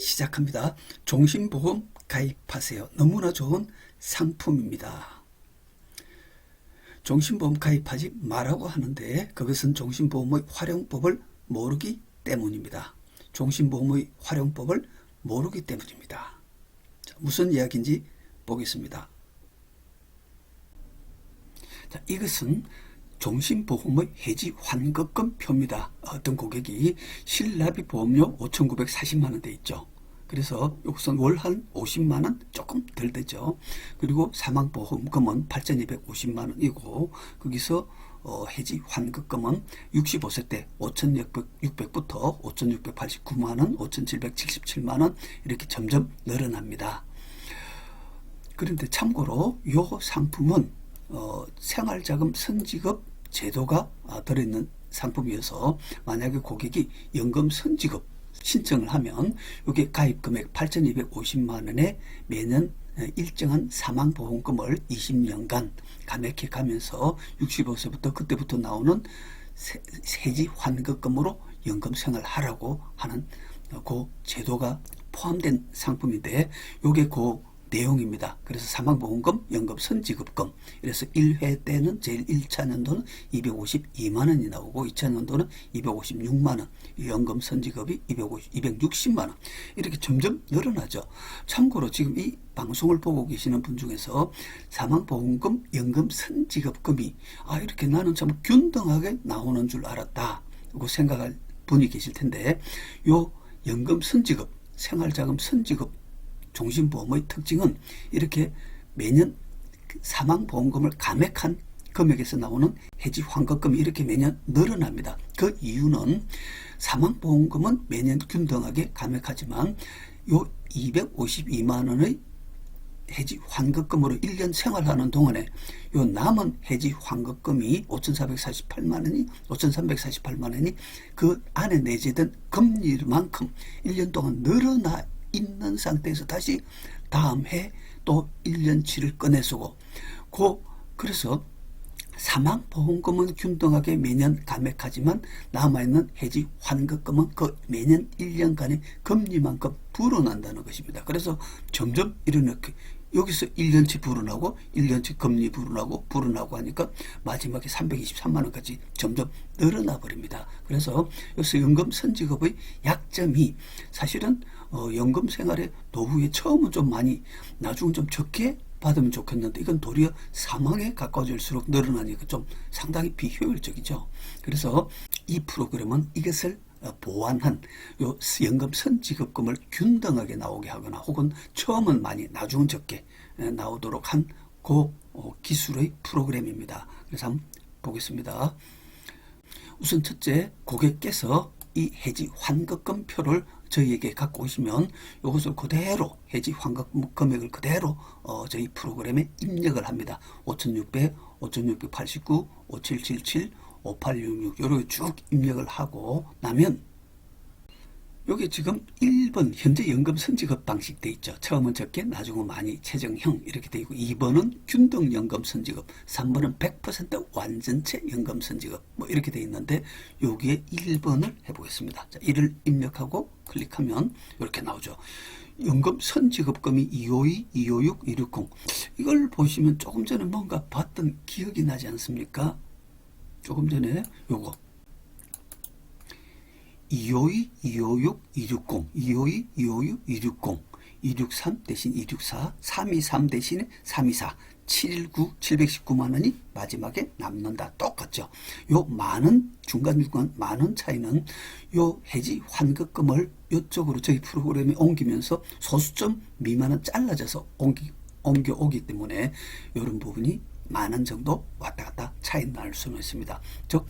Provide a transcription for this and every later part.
시작합니다. 종신보험 가입하세요. 너무나 좋은 상품입니다. 종신보험 가입하지 말라고 하는데 그것은 종신보험의 활용법을 모르기 때문입니다. 종신보험의 활용법을 모르기 때문입니다. 자, 무슨 이야기인지 보겠습니다. 자, 이것은 종신보험의 해지 환급금 표입니다. 어떤 고객이 실납입 보험료 5,940만 원 돼 있죠. 그래서 여기서 월한 50만 원 조금 덜 되죠. 그리고 사망보험금은 8,250만 원이고 거기서 어, 해지 환급금은 65세 때 5,600부터 5,689만 원, 5,777만 원 이렇게 점점 늘어납니다. 그런데 참고로 이 상품은 어, 생활자금 선지급 제도가 아, 들어있는 상품이어서 만약에 고객이 연금 선지급 신청을 하면 여기 가입 금액 8,250만 원에 매년 어, 일정한 사망 보험금을 20년간 감액해 가면서 65세부터 그때부터 나오는 세- 세지 환급금으로 연금 생활하라고 하는 어, 그 제도가 포함된 상품인데 요게 그 내용입니다. 그래서 사망보험금, 연금 선 지급금. 이래서 1회 때는 제일 1차 년도는 252만 원이 나오고 2차 년도는 256만 원. 연금 선 지급이 250, 260만 원. 이렇게 점점 늘어나죠. 참고로 지금 이 방송을 보고 계시는 분 중에서 사망보험금, 연금 선 지급금이 아 이렇게 나는 참 균등하게 나오는 줄 알았다. 고 생각할 분이 계실 텐데 요 연금 선지급, 생활자금 선지급 종신보험의 특징은 이렇게 매년 그 사망보험금을 감액한 금액에서 나오는 해지 환급금이 이렇게 매년 늘어납니다. 그 이유는 사망보험금은 매년 균등하게 감액하지만 요 252만 원의 해지 환급금으로 1년 생활하는 동안에 요 남은 해지 환급금이 5,448만 원이 5,348만 원이 그 안에 내재된 금리만큼 1년 동안 늘어나 있는 상태에서 다시 다음 해 또 1년치를 꺼내 쓰고 그 그래서 사망 보험금은 균등하게 매년 감액하지만 남아있는 해지 환급금은 그 매년 1년간의 금리만큼 불어난다는 것입니다. 그래서 점점 이렇게 여기서 1년치 불어나고 1년치 금리 불어나고 불어나고 하니까 마지막에 323만 원까지 점점 늘어나 버립니다. 그래서 여기서 연금 선지급의 약점이 사실은 어, 연금 생활에 노후에 처음은 좀 많이 나중은 좀 적게 받으면 좋겠는데 이건 도리어 사망에 가까워질수록 늘어나니까 좀 상당히 비효율적이죠. 그래서 이 프로그램은 이것을 어, 보완한 요 연금 선지급금을 균등하게 나오게 하거나 혹은 처음은 많이 나중은 적게 에, 나오도록 한그 기술의 프로그램입니다. 그래서 한번 보겠습니다. 우선 첫째 고객께서 이 해지 환급금표를 저희에게 갖고 오시면 이것을 그대로 해지 환급 금액을 그대로 어, 저희 프로그램에 입력을 합니다. 5,600, 5,689, 5777, 5866 이렇게 쭉 입력을 하고 나면 여기 지금 1번 현재 연금 선지급 방식 돼 있죠. 처음은 적게 나중은 많이 최정형 이렇게 돼 있고 2번은 균등 연금 선지급 3번은 100% 완전체 연금 선지급 뭐 이렇게 돼 있는데 여기에 1번을 해보겠습니다. 자, 이를 입력하고 클릭하면 이렇게 나오죠. 연금 선지급금이 252, 256, 260 이걸 보시면 조금 전에 뭔가 봤던 기억이 나지 않습니까? 조금 전에 요거 252, 256, 260, 252, 256, 260, 263 대신 264, 323 대신에 324, 719, 719만 원이 마지막에 남는다. 똑같죠. 요 많은 중간중간 많은 차이는 요 해지 환급금을 이쪽으로 저희 프로그램에 옮기면서 소수점 미만은 잘라져서 옮기, 옮겨오기 때문에 이런 부분이 많은 정도 왔다 갔다 차이 날 수는 있습니다. 즉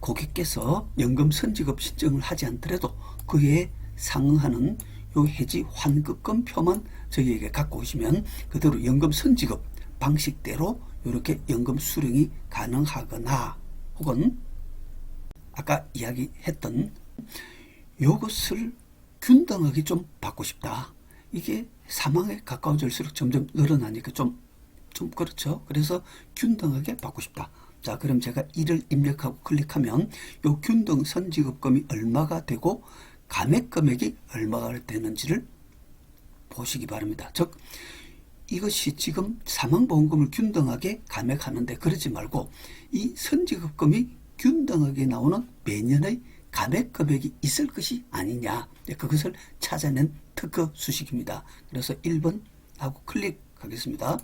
고객께서 연금 선지급 신청을 하지 않더라도 그에 상응하는 요 해지 환급금 표만 저희에게 갖고 오시면 그대로 연금 선지급 방식대로 이렇게 연금 수령이 가능하거나 혹은 아까 이야기했던 요것을 균등하게 좀 받고 싶다. 이게 사망에 가까워질수록 점점 늘어나니까 좀, 좀 그렇죠. 그래서 균등하게 받고 싶다. 자, 그럼 제가 이를 입력하고 클릭하면 요 균등 선지급금이 얼마가 되고 감액 금액이 얼마가 되는지를 보시기 바랍니다. 즉 이것이 지금 사망보험금을 균등하게 감액하는데 그러지 말고 이 선지급금이 균등하게 나오는 매년의 감액 금액이 있을 것이 아니냐 네, 그것을 찾아낸 특허 수식입니다. 그래서 1번 하고 클릭하겠습니다.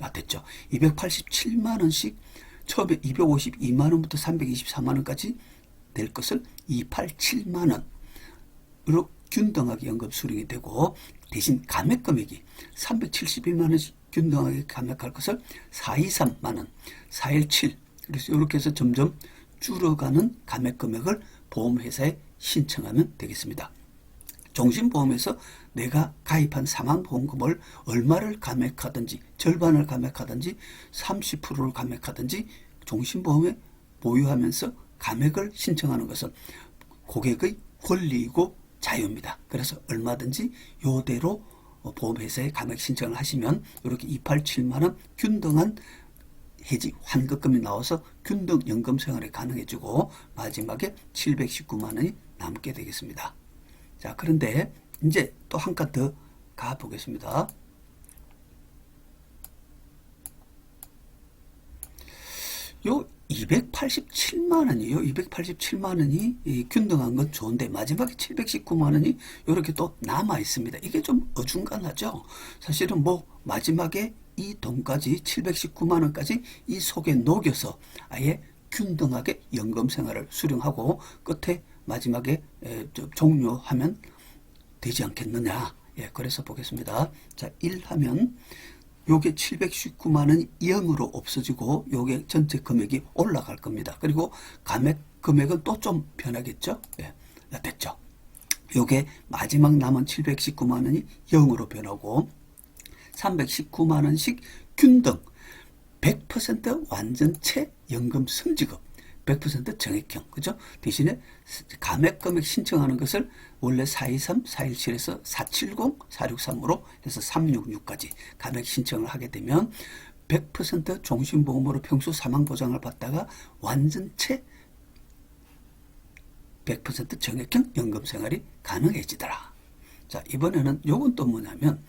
아, 됐죠. 287만 원씩 처음에 252만 원부터 324만 원까지 될 것을 287만 원으로 균등하게 연금 수령이 되고 대신 감액 금액이 371만 원씩 균등하게 감액할 것을 423만 원, 417 그래서 이렇게 해서 점점 줄어가는 감액 금액을 보험회사에 신청하면 되겠습니다. 종신보험에서 내가 가입한 사망보험금을 얼마를 감액하든지 절반을 감액하든지 30%를 감액하든지 종신보험에 보유하면서 감액을 신청하는 것은 고객의 권리이고 자유입니다. 그래서 얼마든지 요대로 보험회사에 감액 신청을 하시면 이렇게 287만원 균등한 해지 환급금이 나와서 균등 연금 생활이 가능해지고 마지막에 719만 원이 남게 되겠습니다. 자, 그런데 이제 또 한 칸 더 가보겠습니다. 요 287만 원이요. 287만 원이 이 균등한 건 좋은데 마지막에 719만 원이 이렇게 또 남아 있습니다. 이게 좀 어중간하죠. 사실은 뭐 마지막에 이 돈까지 719만 원까지 이 속에 녹여서 아예 균등하게 연금 생활을 수령하고 끝에 마지막에 종료하면 되지 않겠느냐. 예, 그래서 보겠습니다. 자, 1 하면 요게 719만 원이 0으로 없어지고 요게 전체 금액이 올라갈 겁니다. 그리고 감액 금액은 또 좀 변하겠죠? 예. 됐죠? 요게 마지막 남은 719만 원이 0으로 변하고 319만 원씩 균등 100% 완전체 연금 승지급 100% 정액형 그죠? 대신에 감액 금액 신청하는 것을 원래 423, 417에서 470, 463으로 해서 366까지 감액 신청을 하게 되면 100% 종신보험으로 평소 사망 보장을 받다가 완전체 100% 정액형 연금 생활이 가능해지더라. 자, 이번에는 요건 또 뭐냐면,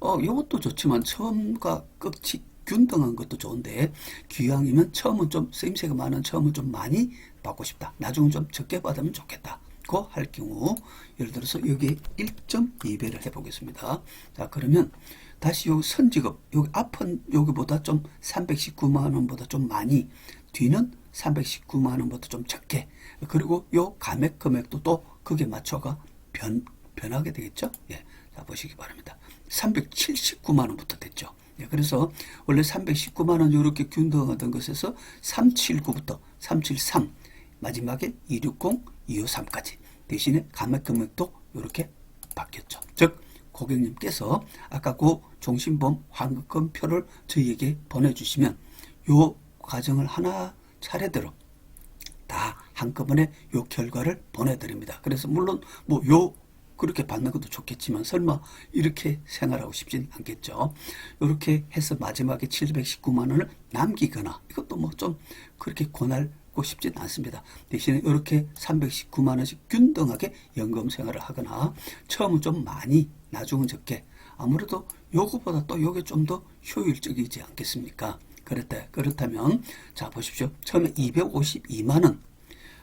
어, 요것도 좋지만 처음과 끝이 균등한 것도 좋은데, 기왕이면 처음은 좀 쓰임새가 많은 처음은 좀 많이 받고 싶다. 나중은 좀 적게 받으면 좋겠다. 고할 경우, 예를 들어서 여기 1.2배를 해보겠습니다. 자, 그러면 다시 요 선지급, 여기 앞은 여기보다 좀 319만 원보다 좀 많이, 뒤는 319만 원보다 좀 적게, 그리고 요 감액 금액도 또 그게 맞춰가 변, 변하게 되겠죠? 예. 자, 보시기 바랍니다. 379만 원부터 됐죠. 예, 그래서 원래 319만 원 이렇게 균등하던 것에서 379부터 373 마지막에 260, 253까지 대신에 감액 금액도 이렇게 바뀌었죠. 즉 고객님께서 아까 그 종신보험 환급금 표를 저희에게 보내주시면 요 과정을 하나 차례대로 다 한꺼번에 요 결과를 보내드립니다. 그래서 물론 뭐요 그렇게 받는 것도 좋겠지만 설마 이렇게 생활하고 싶진 않겠죠. 이렇게 해서 마지막에 719만 원을 남기거나 이것도 뭐 좀 그렇게 권하고 싶진 않습니다. 대신에 이렇게 319만 원씩 균등하게 연금 생활을 하거나 처음은 좀 많이 나중은 적게 아무래도 요거보다 또 요게 좀 더 효율적이지 않겠습니까? 그렇다, 그렇다면 자 보십시오. 처음에 252만 원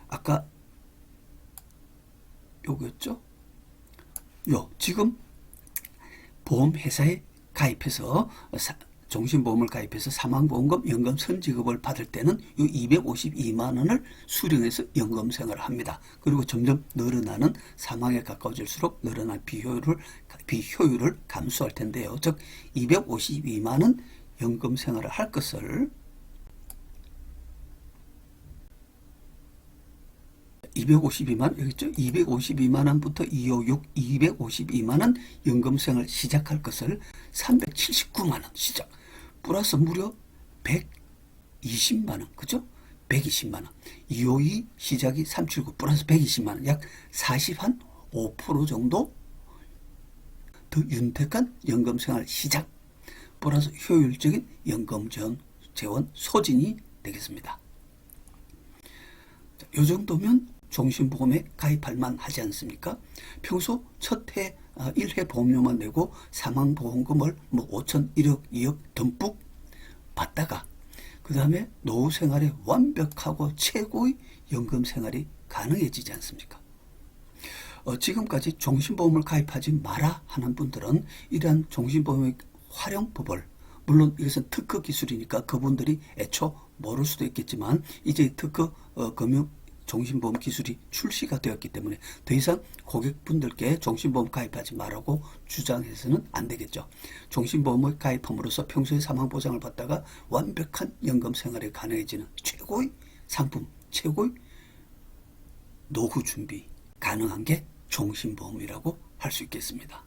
아까 요거였죠? 요 지금 보험회사에 가입해서 사, 종신보험을 가입해서 사망보험금 연금 선지급을 받을 때는 요 252만 원을 수령해서 연금 생활을 합니다. 그리고 점점 늘어나는 사망에 가까워질수록 늘어난 비효율을 비효율을 감수할 텐데요. 즉 252만 원 연금 생활을 할 것을 252만 여기 있죠? 252만 원부터 256 252만 원 연금생을 시작할 것을 379만 원 시작 플러스 무려 120만 원 그죠? 120만 원 252 시작이 379 플러스 120만 원 약 40 한 5% 정도 더 윤택한 연금생활 시작 플러스 효율적인 연금 재원, 재원 소진이 되겠습니다. 이 정도면 종신보험에 가입할 만 하지 않습니까? 평소 첫해 1회 보험료만 내고 사망보험금을 뭐 5천, 1억, 2억 듬뿍 받다가 그 다음에 노후 생활에 완벽하고 최고의 연금 생활이 가능해지지 않습니까? 어, 지금까지 종신보험을 가입하지 마라 하는 분들은 이러한 종신보험의 활용법을 물론 이것은 특허 기술이니까 그분들이 애초 모를 수도 있겠지만 이제 특허 어, 금융 종신보험 기술이 출시가 되었기 때문에 더 이상 고객분들께 종신보험 가입하지 말라고 주장해서는 안 되겠죠. 종신보험을 가입함으로써 평소에 사망보장을 받다가 완벽한 연금 생활이 가능해지는 최고의 상품, 최고의 노후 준비 가능한 게 종신보험이라고 할 수 있겠습니다.